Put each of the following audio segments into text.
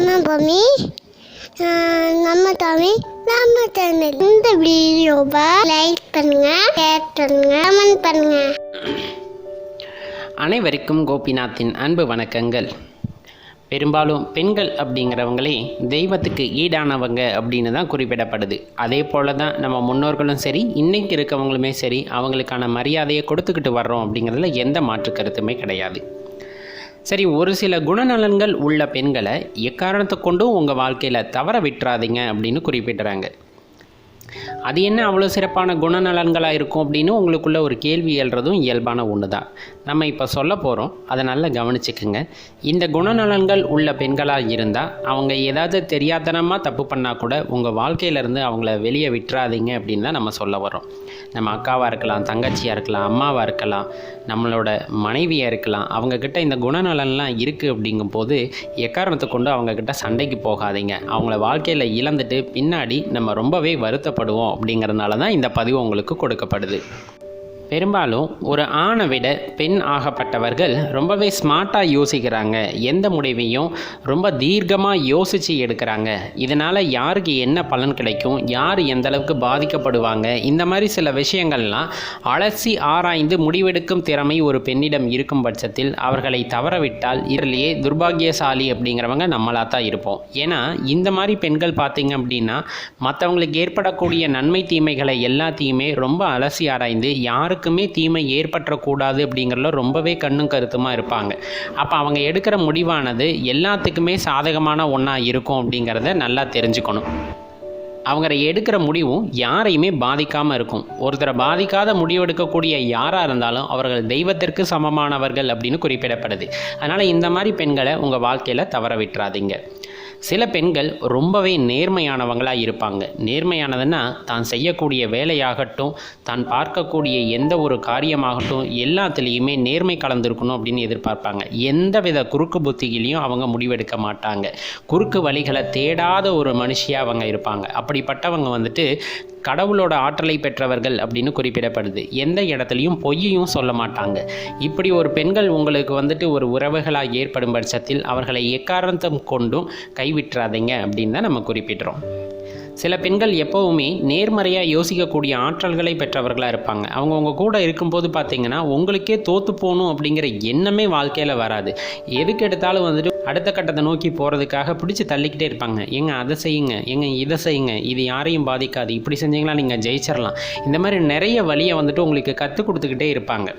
நம்ம பூமி நம்ம தமிழ் நம்ம தமிழ் இந்த வீடியோவை லைக் பண்ணுங்க ஷேர் பண்ணுங்க கமெண்ட் பண்ணுங்க. அனைவருக்கும் கோபிநாத்தின் அன்பு வணக்கங்கள். பெரும்பாலும் பெண்கள் அப்படிங்கிறவங்களே தெய்வத்துக்கு ஈடானவங்க அப்படின்னு தான் குறிப்பிடப்படுது. அதே போல தான் நம்ம முன்னோர்களும் சரி இன்னைக்கு இருக்கவங்களுமே சரி அவங்களுக்கான மரியாதையை கொடுத்துக்கிட்டு வர்றோம் அப்படிங்கிறதுல எந்த மாற்று கருத்துமே கிடையாது. சரி ஒரு சில குணநலன்கள் உள்ள பெண்களை எக்காரணத்தை கொண்டும் உங்கள் வாழ்க்கையில் தவற விட்டுறாதீங்க அப்படின்னு குறிப்பிடுறாங்க. அது என்ன அவ்வளோ சிறப்பான குணநலன்களாக இருக்கும் அப்படின்னு உங்களுக்குள்ள ஒரு கேள்வி எழுறதும் இயல்பான ஒன்று தான் நம்ம இப்போ சொல்ல போகிறோம் அதை நல்லா கவனிச்சுக்குங்க. இந்த குணநலன்கள் உள்ள பெண்களாக இருந்தால் அவங்க ஏதாவது தெரியாதனமாக தப்பு பண்ணால் கூட உங்கள் வாழ்க்கையிலேருந்து அவங்கள வெளியே விட்டுறாதீங்க அப்படின்னு தான் நம்ம சொல்ல வரோம் நம்ம அக்காவாக இருக்கலாம் தங்கச்சியாக இருக்கலாம் அம்மாவாக இருக்கலாம் நம்மளோட மனைவியாக இருக்கலாம் அவங்கக்கிட்ட இந்த குணநலன்லாம் இருக்குது அப்படிங்கும்போது எக்காரணத்தை கொண்டு அவங்கக்கிட்ட சண்டைக்கு போகாதீங்க. அவங்கள வாழ்க்கையில் இழந்துட்டு பின்னாடி நம்ம ரொம்பவே வருத்தப்படுவோம் அப்படிங்கிறதுனால தான் இந்த பதிவு உங்களுக்கு கொடுக்கப்படுது. பெரும்பாலும் ஒரு ஆணை விட பெண் ஆகப்பட்டவர்கள் ரொம்பவே ஸ்மார்ட்டாக யோசிக்கிறாங்க. எந்த முடிவையும் ரொம்ப தீர்க்கமாக யோசித்து எடுக்கிறாங்க. இதனால் யாருக்கு என்ன பலன் கிடைக்கும்? யார் எந்த அளவுக்கு பாதிக்கப்படுவாங்க? இந்த மாதிரி சில விஷயங்கள்லாம் அலசி ஆராய்ந்து முடிவெடுக்கும் திறமை ஒரு பெண்ணிடம் இருக்கும் பட்சத்தில் அவர்களை தவறவிட்டால் இதிலேயே துர்பாகியசாலி அப்படிங்கிறவங்க நம்மளாக தான் இருப்போம். ஏன்னா இந்த மாதிரி பெண்கள் பார்த்திங்க அப்படின்னா மற்றவங்களுக்கு ஏற்படக்கூடிய நன்மை தீமைகளை எல்லாத்தையுமே ரொம்ப அலசி ஆராய்ந்து யாருக்குமே தீமை ஏற்பற்றக்கூடாது அப்படிங்கிறதுல ரொம்பவே கண்ணும் கருத்துமாக இருப்பாங்க. அப்போ அவங்க எடுக்கிற முடிவானது எல்லாத்துக்குமே சாதகமான ஒன்றா இருக்கும் அப்படிங்கிறத நல்லா தெரிஞ்சுக்கணும். அவங்க எடுக்கிற முடிவும் யாரையுமே பாதிக்காமல் இருக்கும். ஒருத்தரை பாதிக்காத முடிவெடுக்கக்கூடிய யாராக இருந்தாலும் அவர்கள் தெய்வத்திற்கு சமமானவர்கள் அப்படின்னு குறிப்பிடப்படுது. அதனால் இந்த மாதிரி பெண்களை உங்கள் வாழ்க்கையில் தவற விட்டுறாதீங்க. சில பெண்கள் ரொம்பவே நேர்மையானவங்களாக இருப்பாங்க. நேர்மையானதுன்னா தான் செய்யக்கூடிய வேலையாகட்டும் தான் பார்க்கக்கூடிய எந்த ஒரு காரியமாகட்டும் எல்லாத்துலேயுமே நேர்மை கலந்துருக்கணும் அப்படின்னு எதிர்பார்ப்பாங்க. எந்த வித குறுக்கு புத்தியிலையும் அவங்க முடிவெடுக்க மாட்டாங்க. குறுக்கு வழிகளை தேடாத ஒரு மனுஷியாக அவங்க இருப்பாங்க. அப்படிப்பட்டவங்க வந்துட்டு கடவுளோட ஆற்றலை பெற்றவர்கள் அப்படின்னு குறிப்பிடப்படுது. எந்த இடத்துலையும் பொய்யையும் சொல்ல மாட்டாங்க. இப்படி ஒரு பெண்கள் உங்களுக்கு வந்துட்டு ஒரு உறவுகளாக ஏற்படும் பட்சத்தில் அவர்களை எக்காரணத்தம் கொண்டும் கைவிட்டுறாதீங்க அப்படின்னு தான் நம்ம குறிப்பிடுறோம். சில பெண்கள் எப்போவுமே நேர்மறையாக யோசிக்கக்கூடிய ஆற்றல்களை பெற்றவர்களாக இருப்பாங்க. அவங்க உங்கள் கூட இருக்கும்போது பார்த்தீங்கன்னா உங்களுக்கே தோற்று போகணும் அப்படிங்கிற எண்ணமே வாழ்க்கையில் வராது. எதுக்கு எடுத்தாலும் வந்துட்டு அடுத்த கட்டத்தை நோக்கி போகிறதுக்காக பிடிச்சி தள்ளிக்கிட்டே இருப்பாங்க. எங்க அதை செய்யுங்க. எங்க இதை செய்யுங்க. இது யாரையும் பாதிக்காது. இப்படி செஞ்சீங்களா நீங்கள் ஜெயிச்சிடலாம் இந்த மாதிரி நிறைய வழியை வந்துட்டு உங்களுக்கு கற்றுக் கொடுத்துக்கிட்டே இருப்பாங்க.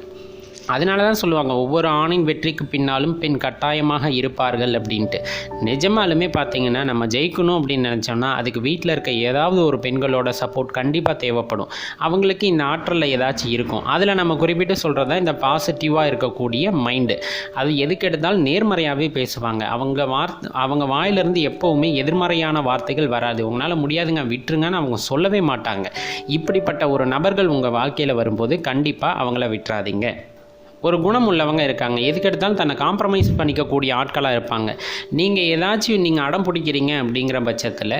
அதனால தான் சொல்லுவாங்க ஒவ்வொரு ஆணின் வெற்றிக்கு பின்னாலும் பெண் கட்டாயமாக இருப்பார்கள் அப்படின்ட்டு. நிஜமாலுமே பார்த்தீங்கன்னா நம்ம ஜெயிக்கணும் அப்படின்னு நினச்சோம்னா அதுக்கு வீட்டில் இருக்க ஏதாவது ஒரு பெண்களோட சப்போர்ட் கண்டிப்பாக தேவைப்படும். அவங்களுக்கு இந்த ஆற்றலில் ஏதாச்சும் இருக்கும். அதில் நம்ம குறிப்பிட்டு சொல்கிறது தான் இந்த பாசிட்டிவாக இருக்கக்கூடிய மைண்டு அது எதுக்கு எடுத்தாலும் நேர்மறையாகவே பேசுவாங்க. அவங்க வார்த்தை அவங்க வாயிலிருந்து எப்போவுமே எதிர்மறையான வார்த்தைகள் வராது. உங்களால் முடியாதுங்க விட்டுருங்கன்னு அவங்க சொல்லவே மாட்டாங்க. இப்படிப்பட்ட ஒரு நபர்கள் உங்கள் வாழ்க்கையில் வரும்போது கண்டிப்பாக அவங்கள விட்டுறாதீங்க. ஒரு குணம் உள்ளவங்க இருக்காங்க. எதுக்கு எடுத்தாலும் தன்னை காம்ப்ரமைஸ் பண்ணிக்கக்கூடிய ஆட்களாக இருப்பாங்க. நீங்கள் ஏதாச்சும் நீங்கள் அடம் பிடிக்கிறீங்க அப்படிங்கிற பட்சத்தில்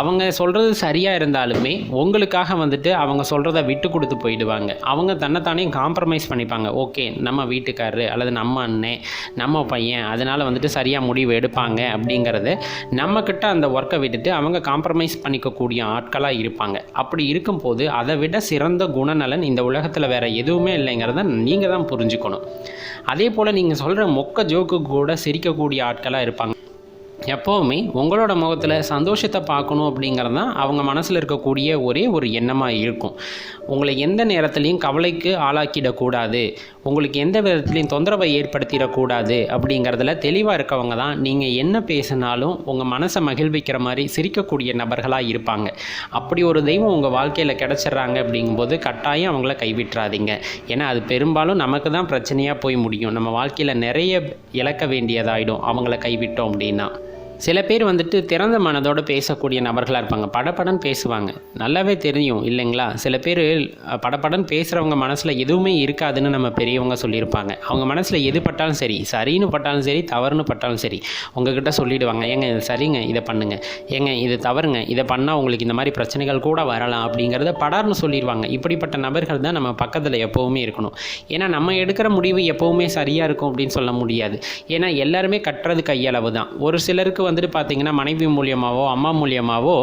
அவங்க சொல்கிறது சரியாக இருந்தாலுமே உங்களுக்காக வந்துட்டு அவங்க சொல்கிறத விட்டு கொடுத்து போயிடுவாங்க. அவங்க தன்னைத்தானே காம்ப்ரமைஸ் பண்ணிப்பாங்க. ஓகே நம்ம வீட்டுக்காரரு அல்லது நம்ம அண்ணன் நம்ம பையன் அதனால் வந்துட்டு சரியாக முடிவு எடுப்பாங்க அப்படிங்கிறத நம்மக்கிட்ட அந்த ஒர்க்கை விட்டுட்டு அவங்க காம்ப்ரமைஸ் பண்ணிக்கக்கூடிய ஆட்களாக இருப்பாங்க. அப்படி இருக்கும்போது அதை விட சிறந்த குணநலன் இந்த உலகத்தில் வேறு எதுவுமே இல்லைங்கிறத நீங்கள் தான் புரிஞ்சுக்கணும். அதே போல் நீங்கள் சொல்கிற மொக்க ஜோக்கு கூட சிரிக்கக்கூடிய ஆட்களாக இருப்பாங்க. எப்போவுமே உங்களோட முகத்தில் சந்தோஷத்தை பார்க்கணும் அப்படிங்கிறது தான் அவங்க மனசில் இருக்கக்கூடிய ஒரே ஒரு எண்ணமாக இருக்கும். உங்களை எந்த நேரத்துலையும் கவலைக்கு ஆளாக்கிடக்கூடாது. உங்களுக்கு எந்த விதத்துலையும் தொந்தரவை ஏற்படுத்திடக்கூடாது அப்படிங்கிறதுல தெளிவாக இருக்கவங்க தான். நீங்கள் என்ன பேசினாலும் உங்கள் மனசை மகிழ்விக்கிற மாதிரி சிரிக்கக்கூடிய நபர்களாக இருப்பாங்க. அப்படி ஒரு தெய்வம் உங்கள் வாழ்க்கையில் கிடச்சிட்றாங்க அப்படிங்கும்போது கட்டாயம் அவங்கள கைவிட்டுறாதீங்க. ஏன்னா அது பெரும்பாலும் நமக்கு தான் பிரச்சனையாக போய் முடியும். நம்ம வாழ்க்கையில் நிறைய இழக்க வேண்டியதாகிடும் அவங்கள கைவிட்டோம் அப்படின்னா. சில பேர் வந்துட்டு திறந்த மனதோடு பேசக்கூடிய நபர்களாக இருப்பாங்க. படப்படன் பேசுவாங்க. நல்லாவே தெரியும் இல்லைங்களா? சில பேர் படப்படன் பேசுகிறவங்க மனசில் எதுவுமே இருக்காதுன்னு நம்ம பெரியவங்க சொல்லியிருப்பாங்க. அவங்க மனசில் எது பட்டாலும் சரி சரின்னு பட்டாலும் சரி தவறுன்னு பட்டாலும் சரி உங்ககிட்ட சொல்லிடுவாங்க. ஏங்க இது சரிங்க இதை பண்ணுங்க. ஏங்க இது தவறுங்க இதை பண்ணால் உங்களுக்கு இந்த மாதிரி பிரச்சனைகள் கூட வரலாம் அப்படிங்கிறத படார்னு சொல்லிடுவாங்க. இப்படிப்பட்ட நபர்கள் தான் நம்ம பக்கத்தில் எப்போவுமே இருக்கணும். ஏன்னா நம்ம எடுக்கிற முடிவு எப்போவுமே சரியாக இருக்கும் அப்படின்னு சொல்ல முடியாது. ஏன்னா எல்லாருமே கட்டுறது கையளவு தான் ஒரு சிலருக்கு வந்துட்டு பார்த்தீங்கன்னா மனைவி மூலியமாகவோ அம்மா மூலியமாகவோ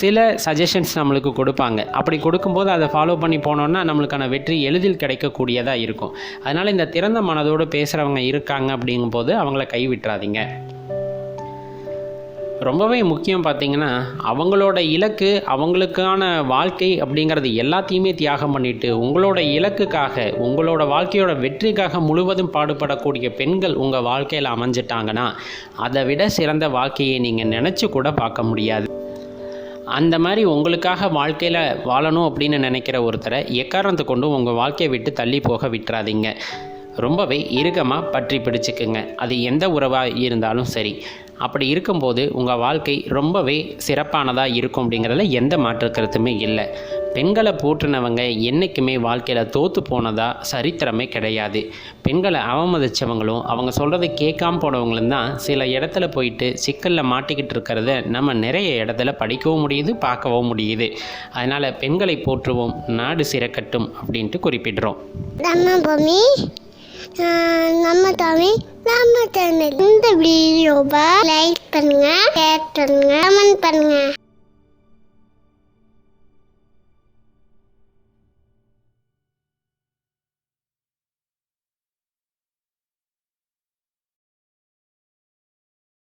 சில சஜஷன்ஸ் நம்மளுக்கு கொடுப்பாங்க. அப்படி கொடுக்கும்போது அதை ஃபாலோ பண்ணி போனோன்னா நம்மளுக்கான வெற்றி எளிதில் கிடைக்கக்கூடியதாக இருக்கும். அதனால் இந்த திறந்த மனதோடு பேசுகிறவங்க இருக்காங்க அப்படிங்கும்போது அவங்கள கைவிட்டுறாதீங்க. ரொம்பவே முக்கியம் பார்த்தீங்கன்னா அவங்களோட இலக்கு அவங்களுக்கான வாழ்க்கை அப்படிங்கிறது எல்லாத்தையுமே தியாகம் பண்ணிட்டு உங்களோட இலக்குக்காக உங்களோட வாழ்க்கையோட வெற்றிக்காக முழுவதும் பாடுபடக்கூடிய பெண்கள் உங்கள் வாழ்க்கையில் அமைஞ்சிட்டாங்கன்னா அதை விட சிறந்த வாழ்க்கையை நீங்கள் நினச்சி கூட பார்க்க முடியாது. அந்த மாதிரி உங்களுக்காக வாழ்க்கையில் வாழணும் அப்படின்னு நினைக்கிற ஒருத்தரை எக்காரணத்தை கொண்டும் உங்கள் வாழ்க்கையை விட்டு தள்ளி போக விட்டுறாதீங்க. ரொம்பவே இறுக்கமாக பற்றி பிடிச்சிக்குங்க. அது எந்த உறவாக இருந்தாலும் சரி. அப்படி இருக்கும்போது உங்கள் வாழ்க்கை ரொம்பவே சிறப்பானதாக இருக்கும் அப்படிங்கிறதுல எந்த மாற்று கருத்துமே இல்லை. பெண்களை போற்றுனவங்க என்றைக்குமே வாழ்க்கையில் தோற்று போனதாக சரித்திரமே கிடையாது. பெண்களை அவமதித்தவங்களும் அவங்க சொல்கிறத கேட்காம போனவங்களும் தான் சில இடத்துல போயிட்டு சிக்கலில் மாட்டிக்கிட்டு இருக்கிறத நம்ம நிறைய இடத்துல படிக்கவும் முடியுது பார்க்கவும் முடியுது. அதனால் பெண்களை போற்றுவோம் நாடு சிறக்கட்டும் அப்படின்ட்டு குறிப்பிடுறோம். நம்ம நம்ம தமிழ் நம்ம சேனல். இந்த வீடியோவை லைக் பண்ணுங்க ஷேர் பண்ணுங்க கமெண்ட் பண்ணுங்க.